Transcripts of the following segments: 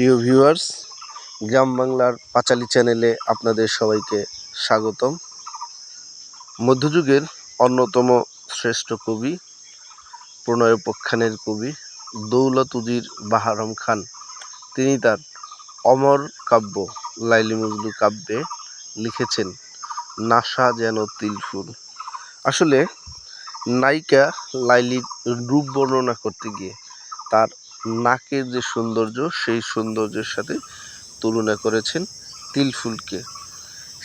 প্রিয় ভিউয়ার্স গ্রাম বাংলার পাঁচালী চ্যানেলে আপনাদের সবাইকে স্বাগতম। মধ্যযুগের অন্যতম শ্রেষ্ঠ কবি প্রণয়োপাখ্যানের কবি দৌলত উজির বাহারম খান। তিনি তার অমর কাব্য লাইলি মজনু কাব্যে লিখেছেন, নাসা যেন তিলফুল আসলে নায়িকা লাইলির রূপ বর্ণনা করতে গিয়ে তার নাকের যে সৌন্দর্য, সেই সৌন্দর্যের সাথে তুলনা করেছেন তিল ফুলকে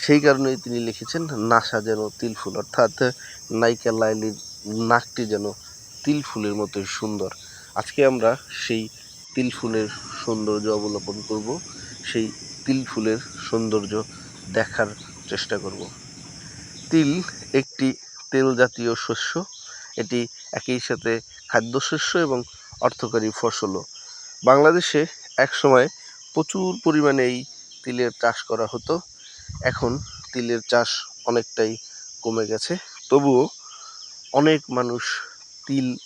সেই কারণেই তিনি লিখেছেন, নাসা যেন তিল ফুল অর্থাৎ নায়িকা লাইলির নাকটি যেন তিল ফুলের মতোই সুন্দর। আজকে আমরা সেই তিল ফুলের সৌন্দর্য অবলোকন করব, সেই তিল ফুলের সৌন্দর্য দেখার চেষ্টা করব। তিল একটি তেল জাতীয় শস্য, এটি একই সাথে খাদ্যশস্য এবং অর্থকারী ফসলও। বাংলাদেশে একসময় প্রচুর পরিমাণে এই তিলের চাষ করা হতো। এখন তিলের চাষ অনেকটাই কমে গেছে। তবুও অনেক মানুষ তিল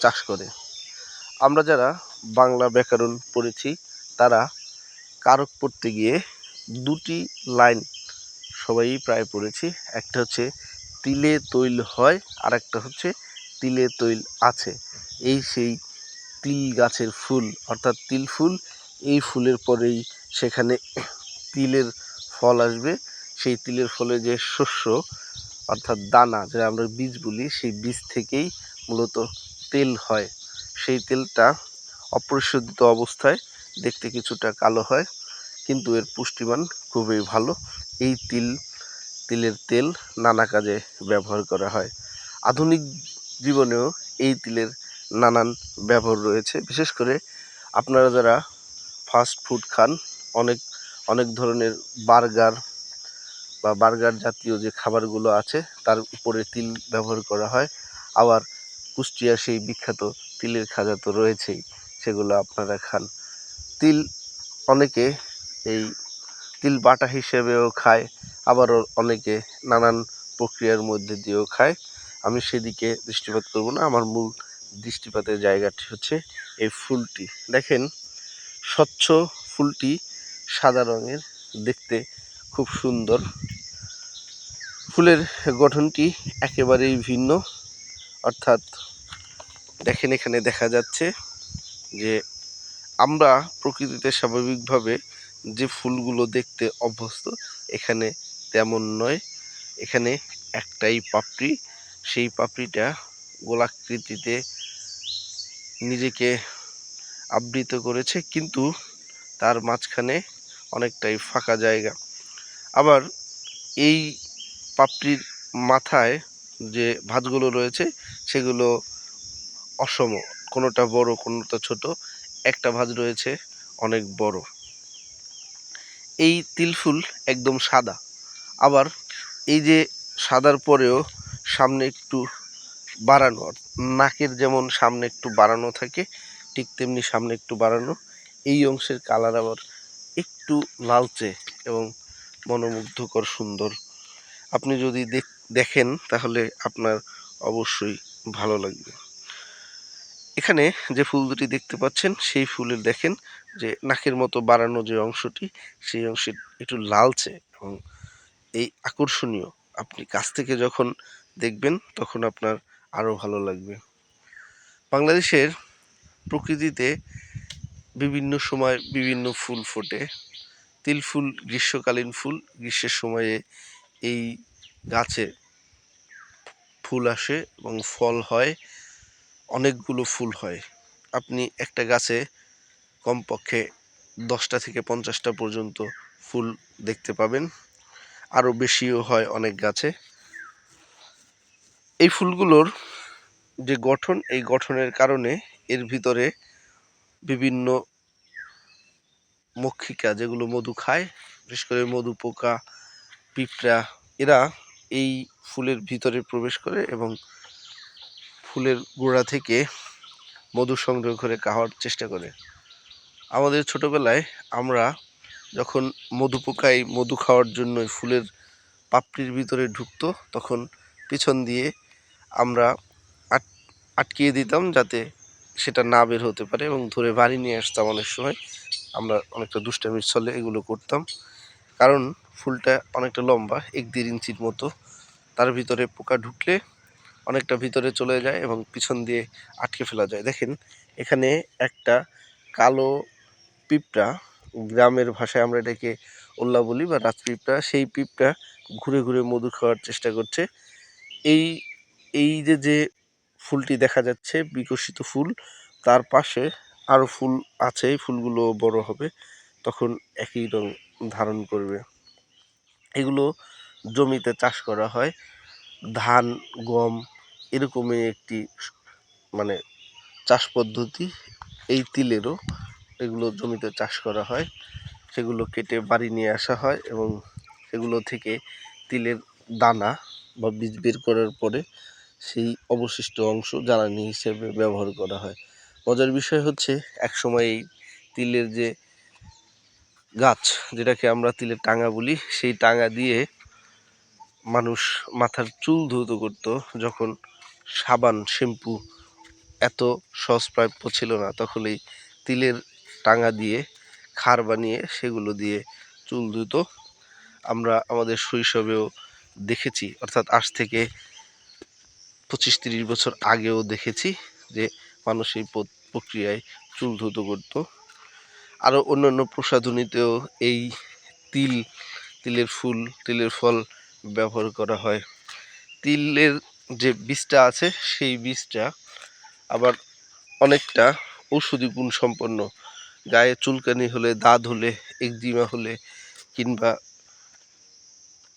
চাষ করে। আমরা যারা বাংলা ব্যাকরণ পড়েছি, তারা কারক পড়তে গিয়ে দুটি লাইন সবাই প্রায় পড়েছি। একটা হচ্ছে, তিলে তৈল হয় আর একটা হচ্ছে, তিলে তৈল আছে। এই সেই তিল গাছের ফুল, অর্থাৎ তিল ফুল, এই ফুলের পরেই সেখানে তিলের ফল আসবে। সেই তিলের ফলে যে শস্য, অর্থাৎ দানা, যেটা আমরা বীজ বলি, সেই বীজ থেকেই মূলত তেল হয়। সেই তেলটা অপরিশোধিত অবস্থায় দেখতে কিছুটা কালো হয়, কিন্তু এর পুষ্টিমান খুবই ভালো। এই তিল, তিলের তেল নানা কাজে ব্যবহার করা হয়। আধুনিক জীবনেও এই তিলের নানান ব্যবহার রয়েছে। বিশেষ করে আপনারা যারা ফাস্ট ফুড খান, অনেক অনেক ধরনের বার্গার বা বার্গার জাতীয় যে খাবারগুলো আছে, তার উপরে তিল ব্যবহার করা হয়। আবার কুষ্টিয়ার সেই বিখ্যাত তিলের খাজা তো রয়েছেই, সেগুলো আপনারা খান। তিল অনেকে এই তিল বাটা হিসেবেও খায়, আবারও অনেকে নানান প্রক্রিয়ার মধ্যে দিয়েও খায়। আমি সেদিকে দৃষ্টিপাত করব না, আমার মূল দৃষ্টিপাতের জায়গাটি হচ্ছে এই ফুলটি। দেখেন, স্বচ্ছ ফুলটি সাদা রঙের, দেখতে খুব সুন্দর। ফুলের গঠনটি একেবারেই ভিন্ন। অর্থাৎ, দেখেন এখানে দেখা যাচ্ছে যে আমরা প্রকৃতিতে স্বাভাবিকভাবে যে ফুলগুলো দেখতে অভ্যস্ত, এখানে তেমন নয়। এখানে একটাই পাপড়ি, সেই পাপড়িটা গোলাকৃতিতে নিজেকে আবৃত করেছে, কিন্তু তার মাঝখানে অনেকটাই ফাঁকা জায়গা। আবার এই পাপড়ির মাথায় যে ভাঁজগুলো রয়েছে, সেগুলো অসম। কোনোটা বড়, কোনোটা ছোট। একটা ভাঁজ রয়েছে অনেক বড়। এই তিলফুল একদম সাদা। আবার এই যে সাদার পরেও সামনে একটু বাড়ানো নাকের যেমন সামনে একটু বাড়ানো থাকে, ঠিক তেমনি সামনে একটু বাড়ানো, এই অংশের কালার আবার একটু লালচে এবং মনোমুগ্ধকর সুন্দর। আপনি যদি দেখেন তাহলে আপনার অবশ্যই ভালো লাগবে। এখানে যে ফুল দুটি দেখতে পাচ্ছেন, সেই ফুলের দেখেন যে নাকের মতো বাড়ানো যে অংশটি, সেই অংশে একটু লালচে এবং এই আকর্ষণীয়। আপনি কাছ থেকে যখন দেখবেন, তখন আপনার আরও ভালো লাগবে। বাংলাদেশের প্রকৃতিতে বিভিন্ন সময় বিভিন্ন ফুল ফোটে। তিল ফুল, গ্রীষ্মকালীন ফুল, গ্রীষ্মের সময়ে এই গাছে ফুল আসে এবং ফল হয়, অনেকগুলো ফুল হয়। আপনি একটা গাছে কমপক্ষে দশটা থেকে পঞ্চাশটা পর্যন্ত ফুল দেখতে পাবেন। আরও বেশিও হয় অনেক গাছে। এই ফুলগুলোর যে গঠন, এই গঠনের কারণে এর ভিতরে বিভিন্ন মক্ষিকা, যেগুলো মধু খায়, বিশেষ করে মধু পোকা, পিঁপড়া, এরা এই ফুলের ভিতরে প্রবেশ করে এবং ফুলের গোড়া থেকে মধু সংগ্রহ করে খাওয়ার চেষ্টা করে। আমাদের ছোটবেলায় আমরা যখন মধু পোকায় মধু খাওয়ার জন্য ফুলের পাপড়ির ভিতরে ঢুকতো, তখন পিছন দিয়ে আমরা আট, আটকিয়ে দিতাম যাতে সেটা না বের হতে পারে এবং ধরে বাড়ি নিয়ে আসতাম অনেক সময়। আমরা অনেকটা দুষ্টামির ছলে এগুলো করতাম। কারণ ফুলটা অনেকটা লম্বা, এক দেড় ইঞ্চির মতো। তার ভিতরে পোকা ঢুকলে অনেকটা ভিতরে চলে যায় এবং পিছন দিয়ে আটকে ফেলা যায়। দেখেন, এখানে একটা কালো পিঁপড়া, গ্রামের ভাষায় আমরা এটাকে ওল্লা বলি বা রাজ পিঁপড়া সেই পিঁপড়া ঘুরে ঘুরে মধু খাওয়ার চেষ্টা করছে। এই এই যে যে ফুলটি দেখা যাচ্ছে, বিকশিত ফুল, তার পাশে আরও ফুল আছে ফুলগুলো বড় হবে, তখন একই রং ধারণ করবে। এগুলো জমিতে চাষ করা হয়, ধান, গম, এরকমই একটি মানে চাষ পদ্ধতি, এই তিলেরও এগুলো জমিতে চাষ করা হয়। সেগুলো কেটে বাড়ি নিয়ে আসা হয় এবং সেগুলো থেকে তিলের দানা বা বীজ বের করার পরে সেই অবশিষ্ট অংশ জ্বালানি হিসেবে ব্যবহার করা হয়। মজার বিষয় হচ্ছে, একসময় এই তিলের যে গাছ, যেটাকে আমরা তিলের টাঙা বলি, সেই টাঙা দিয়ে মানুষ মাথার চুল ধৌত করতো, যখন সাবান, শ্যাম্পু এত সহজপ্রাপ্য ছিল না, তখন এই তিলের টাঙা দিয়ে খার বানিয়ে সেগুলো দিয়ে চুল ধুত। আমরা আমাদের শৈশবেও দেখেছি, অর্থাৎ আজ থেকে পঁচিশ তিরিশ বছর আগেও দেখেছি যে মানুষ এই প্রক্রিয়ায় চুল ধুত করত। আরও অন্যান্য প্রসাধনীতেও এই তিল, তিলের ফুল, তিলের ফল ব্যবহার করা হয়। তিলের যে বীজটা আছে, সেই বীজটা আবার অনেকটা ঔষধি গুণ সম্পন্ন। গায়ে চুলকানি হলে, দাঁত হলে, একজিমা হলে কিংবা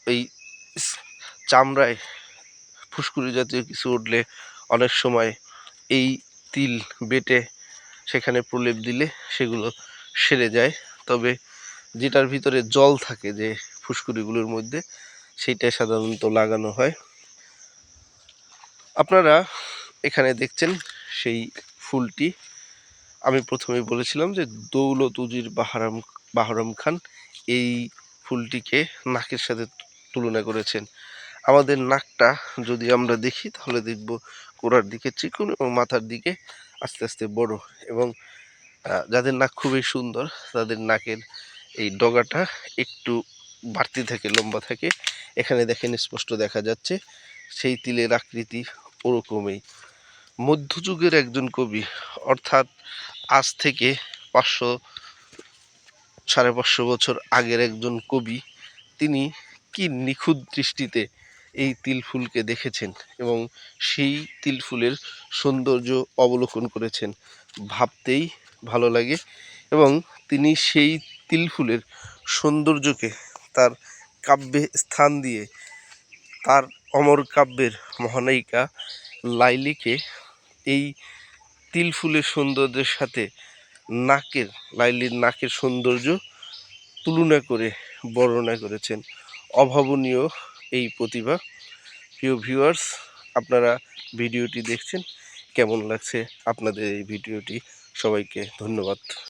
এই চামড়ায় ফুসকুড়ি জাতীয় কিছু উঠলে অনেক সময় এই তিল বেটে সেখানে প্রলেপ দিলে সেগুলো সেরে যায়। তবে যেটার ভিতরে জল থাকে যে ফুসকুড়িগুলোর মধ্যে, সেইটাই সাধারণত লাগানো হয়। আপনারা এখানে দেখছেন সেই ফুলটি। আমি প্রথমেই বলেছিলাম যে দৌলত উজির বাহারাম, বাহরম খান এই ফুলটিকে নাকের সাথে তুলনা করেছেন। আমাদের নাকটা যদি আমরা দেখি, তাহলে দেখব কোড়ার দিকে চিকুন এবং মাথার দিকে আস্তে আস্তে বড় এবং যাদের নাক খুবই সুন্দর, তাদের নাকের এই ডগাটা একটু বাড়তি থাকে, লম্বা থাকে। এখানে দেখেন স্পষ্ট দেখা যাচ্ছে, সেই তিলের আকৃতি ওরকমই। মধ্যযুগের একজন কবি, অর্থাৎ আজ থেকে পাঁচশো, সাড়ে পাঁচশো বছর আগের একজন কবি, তিনি কি নিখুঁত দৃষ্টিতে এই তিল ফুলকে দেখেছেন এবং সেই তিল ফুলের সৌন্দর্য অবলোকন করেছেন। ভাবতেই ভালো লাগে এবং তিনি সেই তিল ফুলের সৌন্দর্যকে তার কাব্যে স্থান দিয়ে তার অমর কাব্যের মহানায়িকা লাইলিকে এই তিল ফুলের সৌন্দর্যের সাথে নাকের, লাইলির নাকের সৌন্দর্য তুলনা করে বর্ণনা করেছেন। অভাবনীয় এই প্রতিভা। প্রিয় ভিউয়ার্স আপনারা ভিডিওটি দেখছেন। কেমন লাগছে আপনাদের এই ভিডিওটি? সবাইকে ধন্যবাদ।